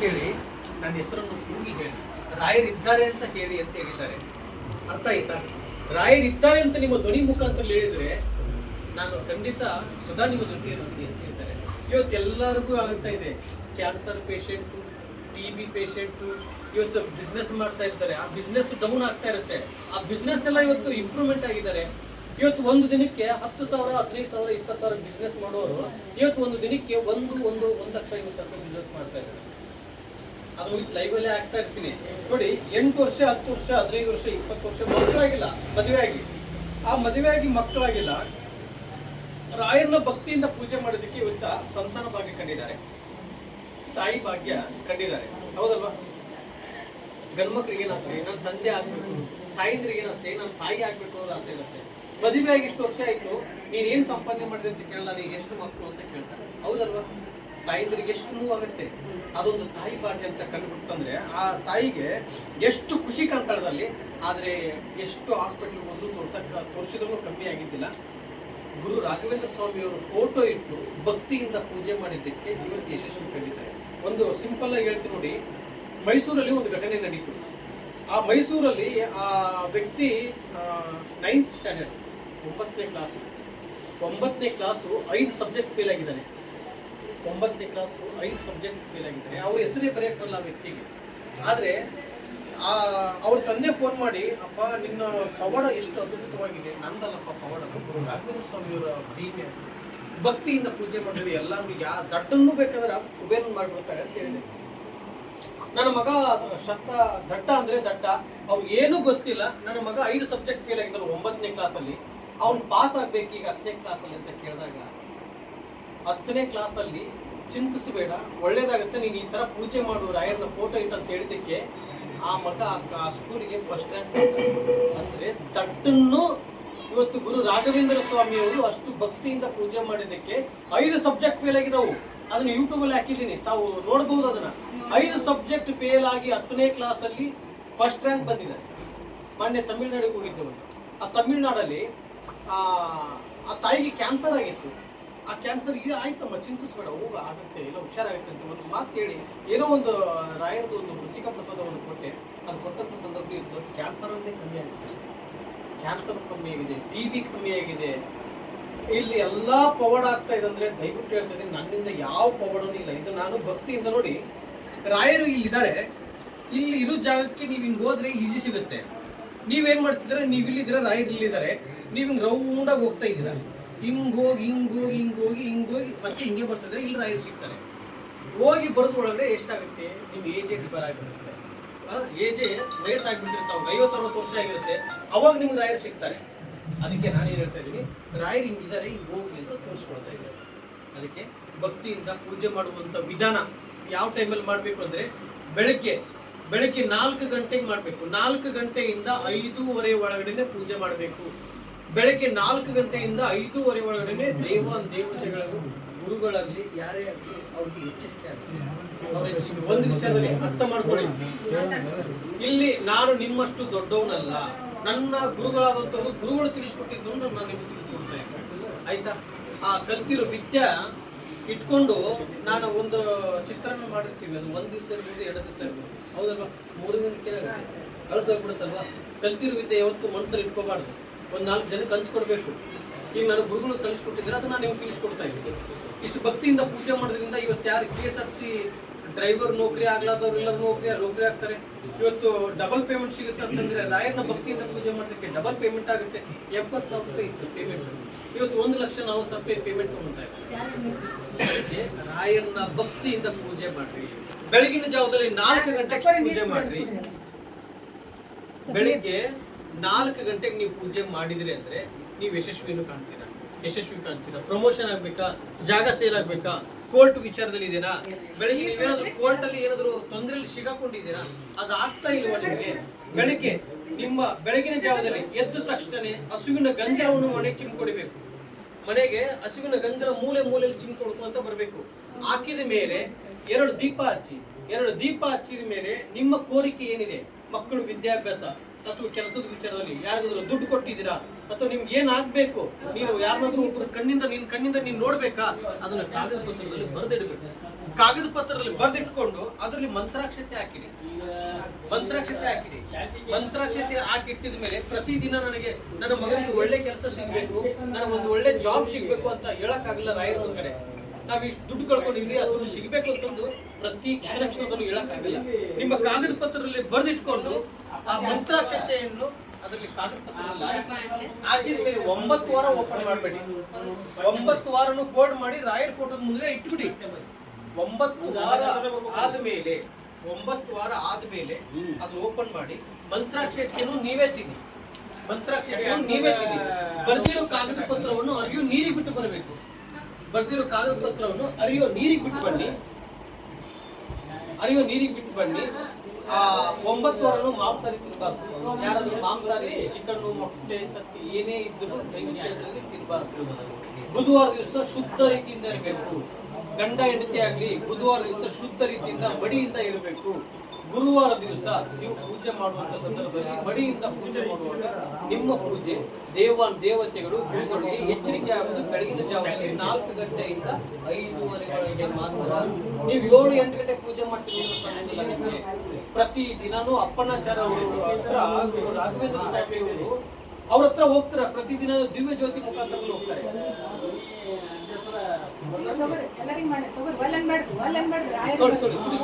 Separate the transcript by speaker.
Speaker 1: ಕೇಳಿ ನನ್ನ ಹೆಸರನ್ನು ಕೂಗಿ ಹೇಳಿ. ರಾಯರಿದ್ದಾರೆ ಅಂತ ಹೇಳಿ ಅಂತ ಹೇಳಿದ್ದಾರೆ. ಅರ್ಥ ಆಯ್ತಾ? ರಾಯರಿದ್ದಾರೆ ಅಂತ ನಿಮ್ಮ ಧ್ವನಿ ಮುಖಾಂತರ ಹೇಳಿದ್ರೆ ನಾನು ಖಂಡಿತ ಸದಾ ನಿಮ್ಮ ಜೊತೆ ಇರೋದು ಅಂತ ಹೇಳ್ತಾರೆ ಇವತ್ತು ಎಲ್ಲರಿಗೂ ಆಗ್ತಾ ಇದೆ. Cancer patient T B patient ಇವತ್ತು ಬಿಸ್ನೆಸ್ ಮಾಡ್ತಾ ಇರ್ತಾರೆ. ಆ ಬಿಸ್ನೆಸ್ ಡೌನ್ ಆಗ್ತಾ ಇರುತ್ತೆ. ಆ ಬಿಸ್ನೆಸ್ ಎಲ್ಲ ಇವತ್ತು ಇಂಪ್ರೂವ್ಮೆಂಟ್ ಆಗಿದ್ದಾರೆ. ಇವತ್ತು ಒಂದು ದಿನಕ್ಕೆ ಹತ್ತು ಸಾವಿರ, ಹದಿನೈದು ಸಾವಿರ, ಇಪ್ಪತ್ತು ಸಾವಿರ ಬಿಸ್ನೆಸ್ ಮಾಡೋರು ಇವತ್ತು ಒಂದು ದಿನಕ್ಕೆ ಒಂದು ಒಂದು ಒಂದು ಲಕ್ಷ ಐವತ್ತು ಸಾವಿರ ಬಿಸ್ನೆಸ್ ಮಾಡ್ತಾ ಇದ್ದಾರೆ. ಅದು ಮುಗಿತು ಲೈವಲ್ಲೇ ಆಗ್ತಾ ಇರ್ತೀನಿ. ನೋಡಿ, ಎಂಟು ವರ್ಷ, ಹತ್ತು ವರ್ಷ, ಹದಿನೈದು ವರ್ಷ, ಇಪ್ಪತ್ತು ವರ್ಷ ಮಕ್ಕಳಾಗಿಲ್ಲ ಆಗಿ. ಆ ಮದುವೆಯಾಗಿ ಮಕ್ಕಳಾಗಿಲ್ಲ ರಾಯರನ್ನ ಭಕ್ತಿಯಿಂದ ಪೂಜೆ ಮಾಡೋದಕ್ಕೆ ಇವತ್ತ ಸಂತಾನ ಭಾಗ್ಯ ಕಂಡಿದ್ದಾರೆ. ತಾಯಿ ಭಾಗ್ಯ ಕಂಡಿದ್ದಾರೆ. ಹೌದಲ್ವಾ? ಗಂಡ್ಮಕ್ಳಿಗೆ ಆಸೆ? ನನ್ನ ತಂದೆ ಆಗ್ಬೇಕು. ತಾಯಿಂದ್ರಿಗೆ ಆಸೆ? ನನ್ನ ತಾಯಿ ಆಗ್ಬೇಕು ಅನ್ನೋದು ಆಸೆ ಇರುತ್ತೆ. ಮದುವೆ ಆಗಿ ಇಷ್ಟು ವರ್ಷ ಆಯ್ತು, ನೀನೇನು ಸಂಪಾದನೆ ಮಾಡಿದೆ ಅಂತ ಕೇಳಲ್ಲ, ನೀನು ಎಷ್ಟು ಮಕ್ಕಳು ಅಂತ ಕೇಳ್ತಾರೆ. ಹೌದಲ್ವಾ? ತಾಯಿಂದ್ರಿಗೆ ಎಷ್ಟು ನೋವಾಗುತ್ತೆ. ಅದೊಂದು ತಾಯಿ ಭಾಗ್ಯ ಅಂತ ಕಂಡುಬಿಟ್ಟಂದ್ರೆ ಆ ತಾಯಿಗೆ ಎಷ್ಟು ಖುಷಿ ಕಾಣ್ತಾಳದಲ್ಲಿ, ಆದರೆ ಎಷ್ಟು ಹಾಸ್ಪಿಟಲ್ ಹೋದ್ರು ತೋರ್ಸಕ್ಕ ತೋರಿಸಿದ್ರು ಕಮ್ಮಿ ಆಗಿದ್ದಿಲ್ಲ. ಗುರು ರಾಘವೇಂದ್ರ ಸ್ವಾಮಿ ಅವರು ಫೋಟೋ ಇಟ್ಟು ಭಕ್ತಿಯಿಂದ ಪೂಜೆ ಮಾಡಿದ್ದಕ್ಕೆ ಇವತ್ತು ಯಶಸ್ವಿ ಕಂಡಿದ್ದಾರೆ. ಒಂದು ಸಿಂಪಲ್ ಆಗಿ ಹೇಳ್ತೀನಿ ನೋಡಿ, ಮೈಸೂರಲ್ಲಿ ಒಂದು ಘಟನೆ ನಡೀತು. ಆ ಮೈಸೂರಲ್ಲಿ ಆ ವ್ಯಕ್ತಿ ನೈನ್ತ್ ಸ್ಟ್ಯಾಂಡರ್ಡ್ ಒಂಬತ್ತನೇ ಕ್ಲಾಸು ಒಂಬತ್ತನೇ ಕ್ಲಾಸು ಐದು ಸಬ್ಜೆಕ್ಟ್ ಫೇಲ್ ಆಗಿದ್ದಾನೆ. ಒಂಬತ್ತನೇ ಕ್ಲಾಸು ಐದು ಸಬ್ಜೆಕ್ಟ್ ಫೇಲ್ ಆಗಿದ್ದಾರೆ. ಅವ್ರ ಹೆಸರೇ ಬರೆಯಕ್ಕಲ್ಲ ಆ ವ್ಯಕ್ತಿಗೆ. ಆದರೆ ಅವ್ರ ತಂದೆ ಫೋನ್ ಮಾಡಿ, ಅಪ್ಪ, ನಿನ್ನ ಪವಾಡ ಎಷ್ಟು ಅದ್ಭುತವಾಗಿದೆ. ನಂದಲ್ಲಪ್ಪ, ಪವಾಡ ರಾಘವೇಂದ್ರ ಸ್ವಾಮಿಯವರ ಭೀಮೆ ಭಕ್ತಿಯಿಂದ ಪೂಜೆ ಮಾಡಿದ್ರೆ ಎಲ್ಲರೂ ಯಾ, ದಟ್ಟನ್ನು ಬೇಕಾದ್ರೆ ಕುಬೇರನ್ ಮಾಡಿಬಿಡ್ತಾರೆ ಅಂತ ಹೇಳಿದೆ. ನನ್ನ ಮಗ ಶತ, ದಟ್ಟ ಅಂದ್ರೆ ದಟ್ಟ. ಅವ್ರಿಗೆ ಏನೂ ಗೊತ್ತಿಲ್ಲ. ನನ್ನ ಮಗ ಐದು ಸಬ್ಜೆಕ್ಟ್ ಫೇಲ್ ಆಗಿದ್ದಾರೆ ಒಂಬತ್ತನೇ ಕ್ಲಾಸಲ್ಲಿ ಅವ್ನು ಪಾಸ್ ಆಗಬೇಕು ಈಗ ಹತ್ತನೇ ಕ್ಲಾಸಲ್ಲಿ ಅಂತ ಕೇಳಿದಾಗ ಹತ್ತನೇ ಕ್ಲಾಸಲ್ಲಿ ಚಿಂತಿಸಬೇಡ, ಒಳ್ಳೇದಾಗುತ್ತೆ, ನೀನು ಈ ತರ ಪೂಜೆ ಮಾಡು ರಾಯರ್ನ ಫೋಟೋ ಅಂತ ಹೇಳಿದ್ದಕ್ಕೆ ಆ ಮಗ ಆ ಸ್ಕೂಲಿಗೆ ಫಸ್ಟ್ ರ್ಯಾಂಕ್ ಅಂದರೆ ದಟ್ಟನ್ನು ಇವತ್ತು ಗುರು ರಾಘವೇಂದ್ರ ಸ್ವಾಮಿ ಅವರು ಅಷ್ಟು ಭಕ್ತಿಯಿಂದ ಪೂಜೆ ಮಾಡಿದ್ದಕ್ಕೆ ಐದು ಸಬ್ಜೆಕ್ಟ್ ಫೇಲ್ ಆಗಿದಾವು. ಅದನ್ನ ಯೂಟ್ಯೂಬ್ ಅಲ್ಲಿ ಹಾಕಿದ್ದೀನಿ. ತಾವು ನೋಡಬಹುದು ಅದನ್ನ. ಐದು ಸಬ್ಜೆಕ್ಟ್ ಫೇಲ್ ಆಗಿ ಹತ್ತನೇ ಕ್ಲಾಸ್ ಅಲ್ಲಿ ಫಸ್ಟ್ ರ್ಯಾಂಕ್ ಬಂದಿದೆ. ಮೊನ್ನೆ ತಮಿಳ್ನಾಡಿಗೆ ಹೋಗಿದ್ದೆವು ಆ ತಮಿಳ್ನಾಡಲ್ಲಿ, ಆ ತಾಯಿಗೆ ಕ್ಯಾನ್ಸರ್ ಆಗಿತ್ತು. ಆ ಕ್ಯಾನ್ಸರ್ ಇದು, ಆಯ್ತಮ್ಮ, ಚಿಂತಿಸ್ಬೇಡ, ಹೋಗ, ಆಗುತ್ತೆ ಎಲ್ಲ ಹುಷಾರಾಗುತ್ತೆ ಅಂತ ಒಂದು ಮಾತು ಹೇಳಿ, ಏನೋ ಒಂದು ರಾಯರದು ಒಂದು ಮೃತಿಕಾ ಪ್ರಸಾದವನ್ನು ಕೊಟ್ಟೆ. ಅದು ಕೊಟ್ಟಂಥ ಸಂದರ್ಭ ಇತ್ತು ಕ್ಯಾನ್ಸರ್ ಅನ್ನೇ ಕಮ್ಮಿ ಆಗಿದೆ. ಕ್ಯಾನ್ಸರ್ ಕಮ್ಮಿ ಆಗಿದೆ ಟಿ ಬಿ ಕಮ್ಮಿ ಆಗಿದೆ. ಇಲ್ಲಿ ಎಲ್ಲ ಪವಾಡ ಆಗ್ತಾ ಇದೆ ಅಂದ್ರೆ ದಯವಿಟ್ಟು ಹೇಳ್ತಾ ಇದ್ದೀನಿ, ನನ್ನಿಂದ ಯಾವ ಪವಾಡನೂ ಇಲ್ಲ. ಇದು ನಾನು ಭಕ್ತಿಯಿಂದ ನೋಡಿ, ರಾಯರು ಇಲ್ಲಿದ್ದಾರೆ. ಇಲ್ಲಿ ಇರೋ ಜಾಗಕ್ಕೆ ನೀವು ಹಿಂಗೆ ಹೋದ್ರೆ ಈಸಿ ಸಿಗುತ್ತೆ. ನೀವೇನು ಮಾಡ್ತಿದ್ರೆ ನೀವು ಇಲ್ಲಿದ್ದೀರಾ ರಾಯರು ಇಲ್ಲಿದ್ದಾರೆ ನೀವು ಹಿಂಗೆ ರೌಂಡಾಗಿ ಹೋಗ್ತಾ ಇದ್ದೀರಾ. ಹಿಂಗ್ ಹೋಗಿ ಹಿಂಗ್ ಹೋಗಿ ಹಿಂಗ್ ಹೋಗಿ ಹಿಂಗ್ ಹೋಗಿ ಮತ್ತೆ ಹಿಂಗೆ ಬರ್ತಿದ್ರೆ ಇಲ್ಲಿ ರಾಯರು ಸಿಗ್ತಾರೆ. ಹೋಗಿ ಬರೋದ್ ಒಳಗಡೆ ಎಷ್ಟಾಗುತ್ತೆ? ನಿಮ್ಮ ಏಜ್ ಡಿಪರ್ ಆಗಿರುತ್ತೆ. ಏಜೆ ವಯಸ್ಸಾಗ್ಬಿಟ್ಟಿರುತ್ತೆ ಐವತ್ತು, ಅರವತ್ತು ವರ್ಷ ಆಗಿರುತ್ತೆ. ಅವಾಗ ನಿಮ್ಗೆ ರಾಯರು ಸಿಗ್ತಾರೆ. ಅದಕ್ಕೆ ನಾನು ಏನು ಹೇಳ್ತಾ ಇದ್ದೀನಿ, ರಾಯರು ಹಿಂಗಿದ್ದಾರೆ, ಹಿಂಗೆ ಹೋಗ್ಲಿ ಅಂತ ತೋರಿಸ್ಕೊಳ್ತಾ ಇದ್ದಾರೆ. ಅದಕ್ಕೆ ಭಕ್ತಿಯಿಂದ ಪೂಜೆ ಮಾಡುವಂಥ ವಿಧಾನ ಯಾವ ಟೈಮಲ್ಲಿ ಮಾಡಬೇಕು ಅಂದರೆ ಬೆಳಗ್ಗೆ ಬೆಳಗ್ಗೆ ನಾಲ್ಕು ಗಂಟೆಗೆ ಮಾಡಬೇಕು. ನಾಲ್ಕು ಗಂಟೆಯಿಂದ ಐದೂವರೆ ಒಳಗಡೆ ಪೂಜೆ ಮಾಡಬೇಕು. ಬೆಳಗ್ಗೆ ನಾಲ್ಕು ಗಂಟೆಯಿಂದ ಐದೂವರೆ ಒಳಗಡೆ ದೇವ ದೇವತೆಗಳು ಗುರುಗಳಲ್ಲಿ ಯಾರೇ ಆಗಲಿ ಅವ್ರಿಗೆ ಎಚ್ಚರಿಕೆ ಅವ್ರ ಒಂದು ವಿಚಾರದಲ್ಲಿ ಅರ್ಥ ಮಾಡ್ಕೊಳ್ಳಿ. ಇಲ್ಲಿ ನಾನು ನಿಮ್ಮಷ್ಟು ದೊಡ್ಡವನಲ್ಲ. ನನ್ನ ಗುರುಗಳಾದಂಥವ್ರು ಗುರುಗಳು ತಿಳಿಸ್ಕೊಟ್ಟಿದ್ದು ನಾನು ನಿಮ್ಗೆ ತಿಳಿಸ್ಕೊಡ್ತೇನೆ. ಆಯ್ತಾ? ಆ ಕಲ್ತಿರೋ ವಿದ್ಯೆ ಇಟ್ಕೊಂಡು ನಾನು ಒಂದು ಚಿತ್ರಾನ್ನ ಮಾಡಿರ್ತೀವಿ ಅದು ಒಂದು ದಿವಸ ಇರ್ಬೋದು, ಎರಡು ದಿವಸ ಇರ್ಬೋದು. ಹೌದಲ್ವಾ? ಮೂರು ದಿನಕ್ಕೆ ಕಳ್ಸೋಗ್ಬಿಡುತ್ತಲ್ವಾ? ಕಲ್ತಿರೋ ವಿದ್ಯೆ ಯಾವತ್ತು ಮನಸ್ಸಲ್ಲಿ ಇಟ್ಕೋಬಾರ್ದು. ಒಂದು ನಾಲ್ಕು ಜನಕ್ಕೆ ಹಂಚ್ಕೊಡ್ಬೇಕು ಈಗ ನಾನು ಗುರುಗಳು ಕಲಿಸ್ಕೊಟ್ಟಿದ್ರೆ ಅದನ್ನ ನಿಮ್ಗೆ ತಿಳಿಸ್ಕೊಡ್ತಾ ಇದ್ದೀನಿ ಇಷ್ಟು ಭಕ್ತಿಯಿಂದ ಪೂಜೆ ಮಾಡೋದ್ರಿಂದ ಇವತ್ತು ಯಾರು K S R C driver ನೌಕರಿ ಆಗ್ಲಾರ್ದವ್ರು ಎಲ್ಲರೂ ನೌಕರಿ ನೌಕರಿ ಆಗ್ತಾರೆ? ಇವತ್ತು ಡಬಲ್ ಪೇಮೆಂಟ್ ಸಿಗುತ್ತೆ ಅಂತಂದ್ರೆ ರಾಯರ್ನ ಭಕ್ತಿಯಿಂದ ಪೂಜೆ ಮಾಡೋದಕ್ಕೆ ಡಬಲ್ ಪೇಮೆಂಟ್ ಆಗುತ್ತೆ. ಎಪ್ಪತ್ತು ಸಾವಿರ ರೂಪಾಯಿ ಪೇಮೆಂಟ್ ಇವತ್ತು ಒಂದು ಲಕ್ಷ ನಲವತ್ತು ಸಾವಿರ ರೂಪಾಯಿ ಪೇಮೆಂಟ್ ತಗೊಂತ ಇದ್ದಾರೆ. ರಾಯರ್ನ ಭಕ್ತಿಯಿಂದ ಪೂಜೆ ಮಾಡ್ರಿ. ಬೆಳಗಿನ ಜಾವದಲ್ಲಿ ನಾಲ್ಕು ಗಂಟೆಗೆ ಪೂಜೆ ಮಾಡ್ರಿ. ಬೆಳಿಗ್ಗೆ ನಾಲ್ಕು ಗಂಟೆಗೆ ನೀವು ಪೂಜೆ ಮಾಡಿದ್ರಿ ಅಂದ್ರೆ ನೀವು ಯಶಸ್ವಿಯನ್ನು ಕಾಣ್ತೀರಾ? ಯಶಸ್ವಿ ಕಾಣ್ತೀರಾ? ಪ್ರಮೋಷನ್ ಆಗ್ಬೇಕಾ? ಜಾಗ ಸೇಲ್ ಆಗ್ಬೇಕಾ? ಕೋರ್ಟ್ ವಿಚಾರದಲ್ಲಿ ಇದೆಯಾ ಬೆಳಿಗ್ಗೆ ನೀವೇನಾದ್ರೂ ಕೋರ್ಟ್ ಅಲ್ಲಿ ಏನಾದ್ರು ತೊಂದರೆಯಲ್ಲಿ ಸಿಗಾಕೊಂಡಿದ್ದೀರಾ? ಅದು ಆಗ್ತಾ ಇಲ್ವಾ ನಿಮಗೆ? ಬೆಳಿಗ್ಗೆ ನಿಮ್ಮ ಬೆಳಗಿನ ಜಾವದಲ್ಲಿ ಎದ್ದ ತಕ್ಷಣ ಹಸುವಿನ ಗಂಜಲವನ್ನು ಮನೆಗೆ ಚಿಮ್ಕೊಡಿಬೇಕು ಮನೆಗೆ ಹಸುವಿನ ಗಂಜಲ ಮೂಲೆ ಮೂಲೆಯಲ್ಲಿ ಚಿಮ್ಕೊಡ್ಕೊಂತ ಬರಬೇಕು. ಹಾಕಿದ ಮೇಲೆ ಎರಡು ದೀಪ ಹಚ್ಚಿ, ಎರಡು ದೀಪ ಹಚ್ಚಿದ ಮೇಲೆ ನಿಮ್ಮ ಕೋರಿಕೆ ಏನಿದೆ? ಮಕ್ಕಳು ವಿದ್ಯಾಭ್ಯಾಸ. ಅಥವಾ ಕೆಲಸದ ವಿಚಾರದಲ್ಲಿ ಯಾರಿಗಾದ್ರೂ ದುಡ್ಡು ಕೊಟ್ಟಿದ್ದೀರಾ? ಅಥವಾ ನಿಮ್ಗೆ ಏನ್ ಆಗ್ಬೇಕು ನೀನು ಯಾರನ್ನಾದ್ರೂ ಒಬ್ರು ಕಣ್ಣಿಂದ ನಿನ್ ಕಣ್ಣಿಂದ ನೀನ್ ನೋಡ್ಬೇಕಾ? ಅದನ್ನ ಕಾಗದ ಪತ್ರದಲ್ಲಿ ಬರೆದಿಡಬೇಕು. ಕಾಗದ ಪತ್ರದಲ್ಲಿ ಬರೆದಿಟ್ಕೊಂಡು ಅದರಲ್ಲಿ ಮಂತ್ರಾಕ್ಷತೆ ಹಾಕಿಡಿ. ಮಂತ್ರಾಕ್ಷತೆ ಹಾಕಿಡಿ. ಮಂತ್ರಾಕ್ಷತೆ ಹಾಕಿಟ್ಟಿದ ಮೇಲೆ ಪ್ರತಿದಿನ ನನಗೆ ನನ್ನ ಮಗನಿಗೆ ಒಳ್ಳೆ ಕೆಲಸ ಸಿಗಬೇಕು ಒಂದು ಒಳ್ಳೆ ಜಾಬ್ ಸಿಗ್ಬೇಕು ಅಂತ ಹೇಳಕ್ಕಾಗಲ್ಲ ರಾಯರ ಕಡೆ. ನಾವು ಇಷ್ಟು ದುಡ್ಡು ಕಳ್ಕೊಂಡಿದ್ವಿ ಆ ದುಡ್ಡು ಸಿಗ್ಬೇಕು ಅಂತಂದು ಪ್ರತಿ ಕ್ಷಣ ಕ್ಷಣದಲ್ಲೂ ನಿಮ್ಮ ಕಾಗದ ಪತ್ರದಲ್ಲಿ ಬರೆದಿಟ್ಕೊಂಡು ಆ ಮಂತ್ರಾಕ್ಷತೆಯನ್ನು ಅದರಲ್ಲಿ ಹಾಕಿದ ಮೇಲೆ ಒಂಬತ್ತು ವಾರ ಓಪನ್ ಮಾಡಬೇಡಿ. ಒಂಬತ್ತು ವಾರನು ಫೋಲ್ಡ್ ಮಾಡಿ ರಾಯರ್ ಫೋಟೋದ ಮುಂದೆ ಇಟ್ಬಿಡಿ. ಒಂಬತ್ತು ವಾರ ಆದ್ಮೇಲೆ, ಒಂಬತ್ತು ವಾರ ಆದ್ಮೇಲೆ ಅದು ಓಪನ್ ಮಾಡಿ. ಮಂತ್ರಾಕ್ಷತೆಯನ್ನು ನೀವೇ ತಿನ್ನಿ. ಮಂತ್ರಾಕ್ಷತೆಯನ್ನು ನೀವೇ ತಿನ್ನಿ. ಬರ್ದಿರೋ ಕಾಗದ ಪತ್ರವನ್ನು ಅರಿಯೋ ನೀರಿಗೆ ಬಿಟ್ಟು ಬರಬೇಕು. ಬರ್ದಿರೋ ಕಾಗದ ಪತ್ರವನ್ನು ಅರಿಯೋ ನೀರಿಗೆ ಬಿಟ್ಟು ಬನ್ನಿ. ಅರಿಯೋ ನೀರಿಗೆ ಬಿಟ್ಟು ಬನ್ನಿ. ಆ ಮಾಂಸಾರಿ ತಿನ್ಬಾರ್ದು. ಯಾರಾದ್ರೂ ಮಾಂಸಾರಿ ಚಿಕನ್ ಮೊಟ್ಟೆ, ತತ್ತಿ, ಏನೇ ಇದ್ದರೂ ತಿನ್ಬಾರ್ದು. ಬುಧವಾರ ದಿವಸ ಶುದ್ಧ ರೀತಿಯಿಂದ ಇರಬೇಕು. ಗಂಡ, ಹೆಂಡತಿ ಆಗ್ಲಿ ಬುಧವಾರ ದಿವಸ ಶುದ್ಧ ರೀತಿಯಿಂದ ಮಡಿಯಿಂದ ಇರಬೇಕು. ಗುರುವಾರ ದಿವಸ ನೀವು ಪೂಜೆ ಮಾಡುವಂಥ ಸಂದರ್ಭದಲ್ಲಿ ಮಡಿಯಿಂದ ಪೂಜೆ ಮಾಡುವಾಗ ನಿಮ್ಮ ಪೂಜೆ ದೇವ, ದೇವತೆಗಳು ಗುರುಗಳಿಗೆ ಎಚ್ಚರಿಕೆ ಆಗುವುದು ಬೆಳಗಿನ ಜಾವದಲ್ಲಿ ನಾಲ್ಕು ಗಂಟೆಯಿಂದ ಐದೂವರೆ ಮಾತ್ರ. ನೀವು ಏಳು, ಎಂಟು ಗಂಟೆ ಪೂಜೆ ಮಾಡ್ತೀವಿ ಪ್ರತಿ ದಿನಾನು ಅಪ್ಪಣ್ಣಾಚಾರ್ಯ ಅವರು ಹತ್ರ ರಾಘವೇಂದ್ರ ಸ್ವಾಮಿ ಅವರು ಅವ್ರ ಹತ್ರ ಹೋಗ್ತಾರೆ. ಪ್ರತಿದಿನ ದಿವ್ಯ ಜ್ಯೋತಿ ಮುಖಾಂತರ ಹೋಗ್ತಾರೆ.
Speaker 2: ತಗೋರಿ ಎಲ್ಲರಿಗೂ ಮಾಡಿ ತಗೋರಿ